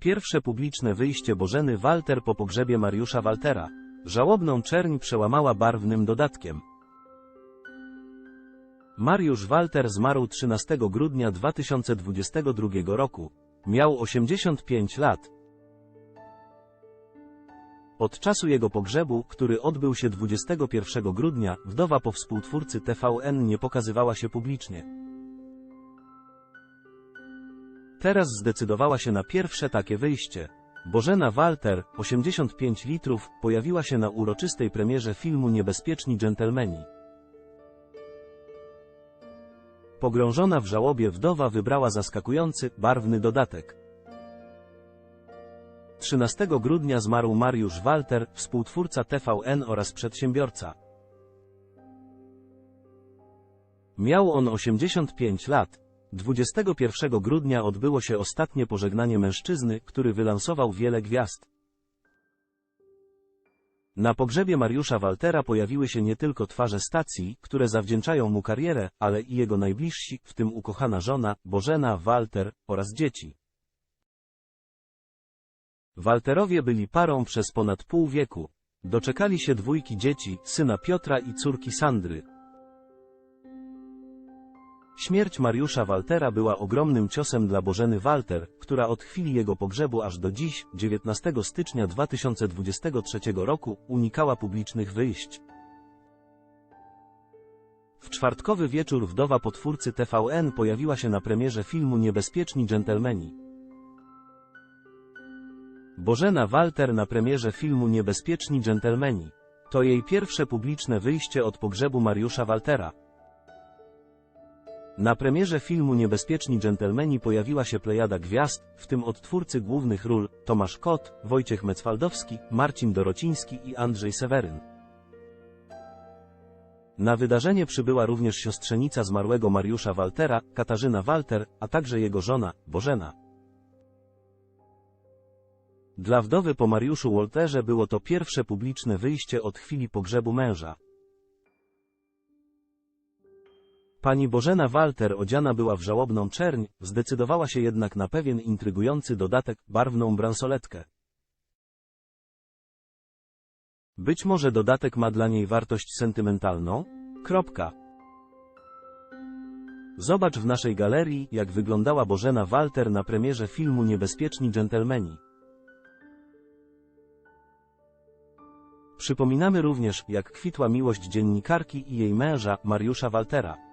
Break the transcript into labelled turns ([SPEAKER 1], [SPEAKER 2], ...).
[SPEAKER 1] Pierwsze publiczne wyjście Bożeny Walter po pogrzebie Mariusza Waltera. Żałobną czerń przełamała barwnym dodatkiem. Mariusz Walter zmarł 13 grudnia 2022 roku. Miał 85 lat. Od czasu jego pogrzebu, który odbył się 21 grudnia, wdowa po współtwórcy TVN nie pokazywała się publicznie. Teraz zdecydowała się na pierwsze takie wyjście. Bożena Walter, 85 litrów, pojawiła się na uroczystej premierze filmu Niebezpieczni dżentelmeni. Pogrążona w żałobie wdowa wybrała zaskakujący, barwny dodatek. 13 grudnia zmarł Mariusz Walter, współtwórca TVN oraz przedsiębiorca. Miał on 85 lat. 21 grudnia odbyło się ostatnie pożegnanie mężczyzny, który wylansował wiele gwiazd. Na pogrzebie Mariusza Waltera pojawiły się nie tylko twarze stacji, które zawdzięczają mu karierę, ale i jego najbliżsi, w tym ukochana żona, Bożena, Walter, oraz dzieci. Walterowie byli parą przez ponad pół wieku. Doczekali się dwójki dzieci, syna Piotra i córki Sandry. Śmierć Mariusza Waltera była ogromnym ciosem dla Bożeny Walter, która od chwili jego pogrzebu aż do dziś, 19 stycznia 2023 roku, unikała publicznych wyjść. W czwartkowy wieczór wdowa potwórcy TVN pojawiła się na premierze filmu Niebezpieczni dżentelmeni. Bożena Walter na premierze filmu Niebezpieczni dżentelmeni. To jej pierwsze publiczne wyjście od pogrzebu Mariusza Waltera. Na premierze filmu Niebezpieczni dżentelmeni pojawiła się plejada gwiazd, w tym odtwórcy głównych ról Tomasz Kot, Wojciech Mecwaldowski, Marcin Dorociński i Andrzej Seweryn. Na wydarzenie przybyła również siostrzenica zmarłego Mariusza Waltera, Katarzyna Walter, a także jego żona, Bożena. Dla wdowy po Mariuszu Walterze było to pierwsze publiczne wyjście od chwili pogrzebu męża. Pani Bożena Walter odziana była w żałobną czerń, zdecydowała się jednak na pewien intrygujący dodatek, barwną bransoletkę. Być może dodatek ma dla niej wartość sentymentalną? Kropka. Zobacz w naszej galerii, jak wyglądała Bożena Walter na premierze filmu Niebezpieczni dżentelmeni. Przypominamy również, jak kwitła miłość dziennikarki i jej męża, Mariusza Waltera.